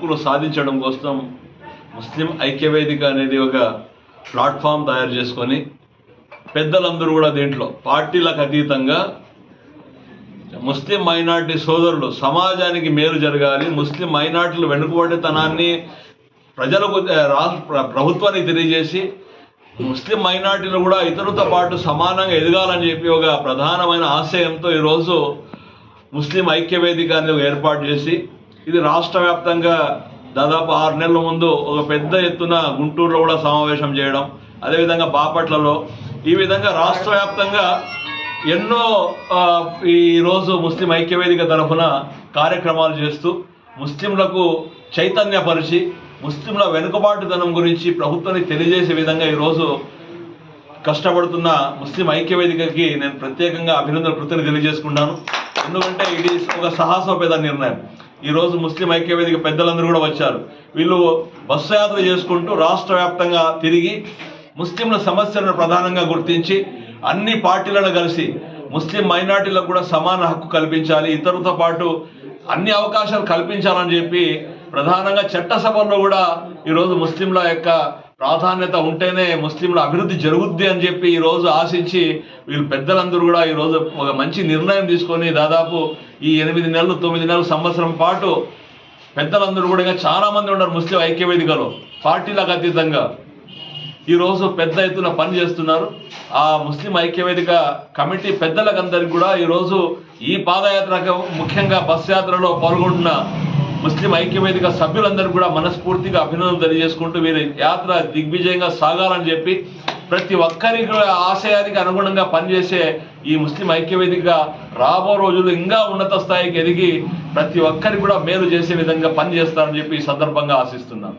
హక్కును సాధించడం కోసం ముస్లిం ఐక్యవేదిక అనేది ఒక ప్లాట్ఫామ్ తయారు చేసుకొని పెద్దలందరూ కూడా దీంట్లో పార్టీలకు అతీతంగా ముస్లిం మైనార్టీ సోదరులు సమాజానికి మేలు జరగాలి ముస్లిం మైనార్టీలు వెనుకబడితనాన్ని ప్రజలకు రాష్ట్ర ప్రభుత్వానికి తెలియజేసి ముస్లిం మైనార్టీలు కూడా ఇతరులతో పాటు సమానంగా ఎదగాలని చెప్పి ఒక ప్రధానమైన ఆశయంతో ఈరోజు ముస్లిం ఐక్యవేదిక అనేది ఏర్పాటు చేసి ఇది రాష్ట్ర వ్యాప్తంగా దాదాపు ఆరు నెలల ముందు ఒక పెద్ద ఎత్తున గుంటూరులో కూడా సమావేశం చేయడం అదేవిధంగా బాపట్లలో. ఈ విధంగా రాష్ట్ర వ్యాప్తంగా ఎన్నో ఈరోజు ముస్లిం ఐక్యవేదిక తరఫున కార్యక్రమాలు చేస్తూ ముస్లింలకు చైతన్యపరిచి ముస్లింల వెనుకబాటుతనం గురించి ప్రభుత్వానికి తెలియజేసే విధంగా ఈరోజు కష్టపడుతున్న ముస్లిం ఐక్యవేదికకి నేను ప్రత్యేకంగా అభినందన కృతజ్ఞత తెలియజేసుకుంటాను. ఎందుకంటే ఇది ఒక సాహసోపేద నిర్ణయం. ఈరోజు ముస్లిం ఐక్యవేదిక పెద్దలందరూ కూడా వచ్చారు. వీళ్ళు బస్సు యాత్ర చేసుకుంటూ రాష్ట్ర వ్యాప్తంగా తిరిగి ముస్లింల సమస్యలను ప్రధానంగా గుర్తించి అన్ని పార్టీలను కలిసి ముస్లిం మైనార్టీలకు కూడా సమాన హక్కు కల్పించాలి ఇతరులతో పాటు అన్ని అవకాశాలు కల్పించాలని చెప్పి ప్రధానంగా చట్టసభల్లో కూడా ఈరోజు ముస్లింల యొక్క ప్రాధాన్యత ఉంటేనే ముస్లింల అభివృద్ధి జరుగుద్ది అని చెప్పి ఈరోజు ఆశించి వీళ్ళు పెద్దలందరూ కూడా ఈరోజు ఒక మంచి నిర్ణయం తీసుకొని దాదాపు ఈ ఎనిమిది నెలలు తొమ్మిది నెలలు సంవత్సరం పాటు పెద్దలందరూ కూడా ఇంకా చాలామంది ఉన్నారు ముస్లిం ఐక్యవేదికలో పార్టీలకు అతీతంగా. ఈరోజు పెద్ద ఎత్తున పని చేస్తున్నారు. ఆ ముస్లిం ఐక్యవేదిక కమిటీ పెద్దలకందరికీ కూడా ఈరోజు ఈ పాదయాత్రకు ముఖ్యంగా బస్ యాత్రలో పాల్గొంటున్న ముస్లిం ఐక్యవేదిక సభ్యులందరూ కూడా మనస్ఫూర్తిగా అభినందనలు తెలియజేసుకుంటూ వీరి యాత్ర దిగ్విజయంగా సాగాలని చెప్పి ప్రతి ఒక్కరి కూడా ఆశయానికి అనుగుణంగా పనిచేసే ఈ ముస్లిం ఐక్యవేదిక రాబో రోజుల్లో ఇంకా ఉన్నత స్థాయికి ఎదిగి ప్రతి ఒక్కరికి కూడా మేలు చేసే విధంగా పనిచేస్తారని చెప్పి ఈ సందర్భంగా ఆశిస్తున్నాను.